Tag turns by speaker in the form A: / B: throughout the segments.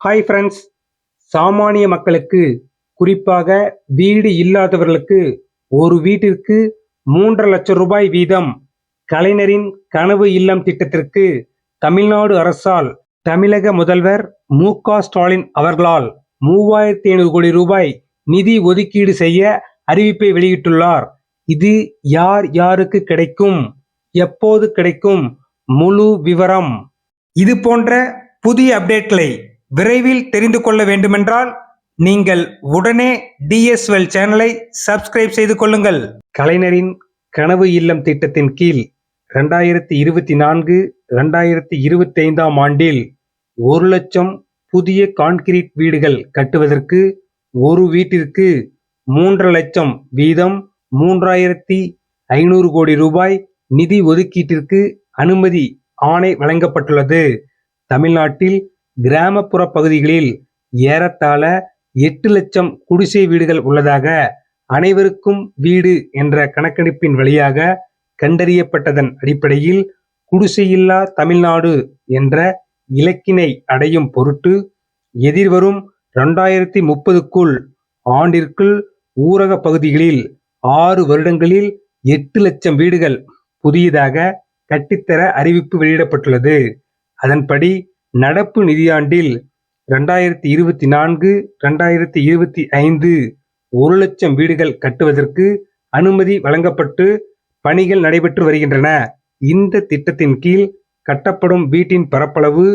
A: Hi friends சாமானிய மக்களுக்கு குறிப்பாக வீடு இல்லாதவர்களுக்கு ஒரு வீட்டிற்கு மூன்றரை லட்சம் ரூபாய் வீதம் கலைஞரின் கனவு இல்லம் திட்டத்திற்கு தமிழ்நாடு அரசால் தமிழக முதல்வர் மு க ஸ்டாலின் அவர்களால் மூவாயிரத்தி ஐநூறு கோடி ரூபாய் நிதி ஒதுக்கீடு செய்ய அறிவிப்பை வெளியிட்டுள்ளார். இது யார் யாருக்கு கிடைக்கும்? எப்போது கிடைக்கும்? முழு விவரம். இது போன்ற புதிய அப்டேட்களை விரைவில் தெரிந்து கொள்ள வேண்டுமென்றால் நீங்கள் உடனே டிஎஸ்எல் சேனலை சப்ஸ்கிரைப் செய்து கொள்ளுங்கள். கலைஞரின் கனவு இல்லம் திட்டத்தின் கீழ் ரெண்டாயிரத்தி இருபத்தி நான்கு ரெண்டாயிரத்தி இருபத்தி ஐந்தாம் ஆண்டில் ஒரு லட்சம் புதிய கான்கிரீட் வீடுகள் கட்டுவதற்கு ஒரு வீட்டிற்கு மூன்று லட்சம் வீதம் மூன்றாயிரத்தி ஐநூறு கோடி ரூபாய் நிதி ஒதுக்கீட்டிற்கு அனுமதி ஆணை வழங்கப்பட்டுள்ளது. தமிழ்நாட்டில் கிராமப்புற பகுதிகளில் ஏறத்தாழ எட்டு லட்சம் குடிசை வீடுகள் உள்ளதாக அனைவருக்கும் வீடு என்ற கணக்கெடுப்பின் வழியாக கண்டறியப்பட்டதன் அடிப்படையில் குடிசையில்லா தமிழ்நாடு என்ற இலக்கினை அடையும் பொருட்டு எதிர்வரும் இரண்டாயிரத்தி முப்பதுக்குள் ஆண்டிற்குள் ஊரக பகுதிகளில் ஆறு வருடங்களில் எட்டு லட்சம் வீடுகள் புதியதாக கட்டித்தர அறிவிப்பு வெளியிடப்பட்டுள்ளது. அதன்படி நடப்பு நிதியாண்டில் ரெண்டாயிரத்தி இருபத்தி நான்கு ரெண்டாயிரத்தி இருபத்தி ஐந்து ஒரு லட்சம் வீடுகள் கட்டுவதற்கு அனுமதி வழங்கப்பட்டு பணிகள் நடைபெற்று வருகின்றன. இந்த திட்டத்தின் கீழ் கட்டப்படும் வீட்டின் பரப்பளவு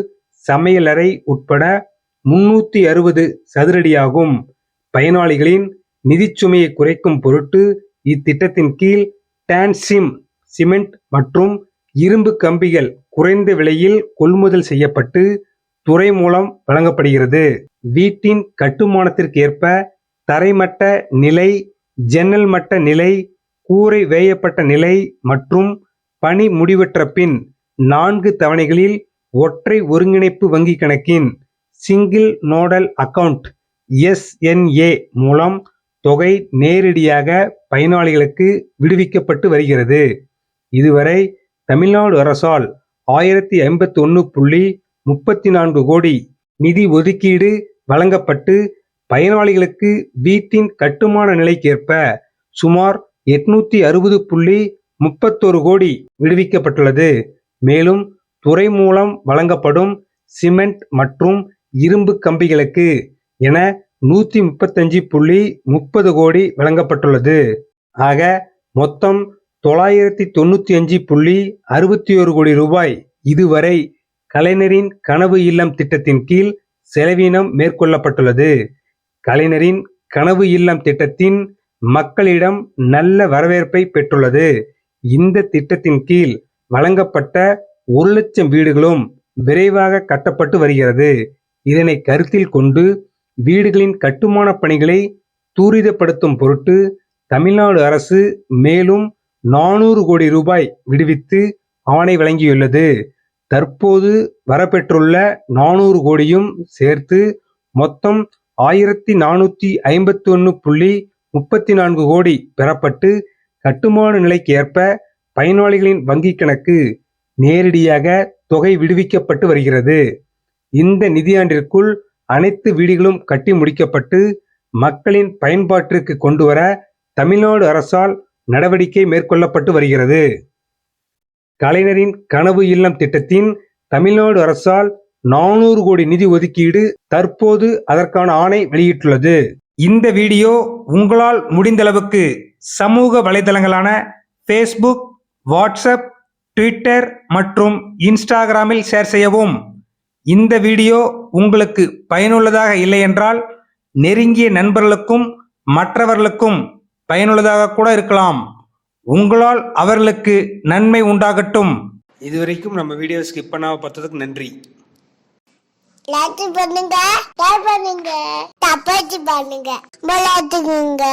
A: சமையலறை உட்பட முன்னூத்தி அறுபது சதுரடியாகும். பயனாளிகளின் நிதிச்சுமையை குறைக்கும் பொருட்டு இத்திட்டத்தின் கீழ் டான்சிம் சிமெண்ட் மற்றும் இரும்பு கம்பிகள் குறைந்த விலையில் கொள்முதல் செய்யப்பட்டு துறை மூலம் வழங்கப்படுகிறது. வீட்டின் கட்டுமானத்திற்கேற்ப தரைமட்ட நிலை ஜன்னல் மட்ட நிலை கூரை வேயப்பட்ட நிலை மற்றும் பணி முடிவற்ற பின் நான்கு தவணைகளில் ஒற்றை ஒருங்கிணைப்பு வங்கி கணக்கின் சிங்கிள் நோடல் அக்கவுண்ட் எஸ்என்ஏ மூலம் தொகை நேரடியாக பயனாளிகளுக்கு விடுவிக்கப்பட்டு வருகிறது. இதுவரை தமிழ்நாடு அரசால் ஆயிரத்தி ஐம்பத்தி ஒன்று புள்ளி முப்பத்தி நான்கு கோடி நிதி ஒதுக்கீடு வழங்கப்பட்டு பயனாளிகளுக்கு வீட்டின் கட்டுமான நிலைக்கேற்ப சுமார் எட்நூத்தி அறுபது புள்ளி முப்பத்தொரு கோடி விடுவிக்கப்பட்டுள்ளது. மேலும் துறை மூலம் வழங்கப்படும் சிமெண்ட் மற்றும் இரும்பு கம்பிகளுக்கு என நூத்தி முப்பத்தஞ்சு புள்ளி முப்பது கோடி வழங்கப்பட்டுள்ளது. ஆக மொத்தம் தொள்ளாயிரத்தி தொண்ணூத்தி அஞ்சு புள்ளி அறுபத்தி ஒரு கோடி ரூபாய் இதுவரை கலைஞரின் கனவு இல்லம் திட்டத்தின் கீழ் செலவினம் மேற்கொள்ளப்பட்டுள்ளது. கலைஞரின் கனவு இல்லம் திட்டத்தின் மக்களிடம் நல்ல வரவேற்பை பெற்றுள்ளது. இந்த திட்டத்தின் கீழ் வழங்கப்பட்ட ஒரு லட்சம் வீடுகளும் விரைவாக கட்டப்பட்டு வருகிறது. இதனை கருத்தில் கொண்டு வீடுகளின் கட்டுமான பணிகளை துரிதப்படுத்தும் பொருட்டு தமிழ்நாடு அரசு மேலும் நானூறு கோடி ரூபாய் விடுவித்து ஆணை வழங்கியுள்ளது. தற்போது வரப்பெற்றுள்ள நானூறு கோடியும் சேர்த்து மொத்தம் ஆயிரத்தி நானூத்தி ஐம்பத்தி ஒன்று புள்ளி முப்பத்தி நான்கு கோடி பெறப்பட்டு கட்டுமான நிலைக்கு ஏற்ப பயனாளிகளின் வங்கிக் கணக்கு நேரடியாக தொகை விடுவிக்கப்பட்டு வருகிறது. இந்த நிதியாண்டிற்குள் அனைத்து வீடுகளும் கட்டி முடிக்கப்பட்டு மக்களின் பயன்பாட்டிற்கு கொண்டுவர தமிழ்நாடு அரசால் நடவடிக்கை மேற்கொள்ளப்பட்டு வருகிறது. கலைஞரின் கனவு இல்லம் திட்டத்தின் தமிழ்நாடு அரசால் நானூறு கோடி நிதி ஒதுக்கீடு தற்போது அதற்கான ஆணை வெளியிட்டுள்ளது. இந்த வீடியோ உங்களால் முடிந்தளவுக்கு சமூக வலைதளங்களான ஃபேஸ்புக் வாட்ஸ்அப் ட்விட்டர் மற்றும் இன்ஸ்டாகிராமில் ஷேர் செய்யவும். இந்த வீடியோ உங்களுக்கு பயனுள்ளதாக இல்லை என்றால் நெருங்கிய நண்பர்களுக்கும் மற்றவர்களுக்கும் பயனுள்ளதாக கூட இருக்கலாம். உங்களால் அவர்களுக்கு நன்மை உண்டாகட்டும். இதுவரைக்கும் நம்ம வீடியோ ஸ்கிப் பண்ணாம பார்த்ததுக்கு நன்றி.
B: லைக் பண்ணுங்க ஷேர் பண்ணுங்க பண்ணுங்க விளையாட்டுங்க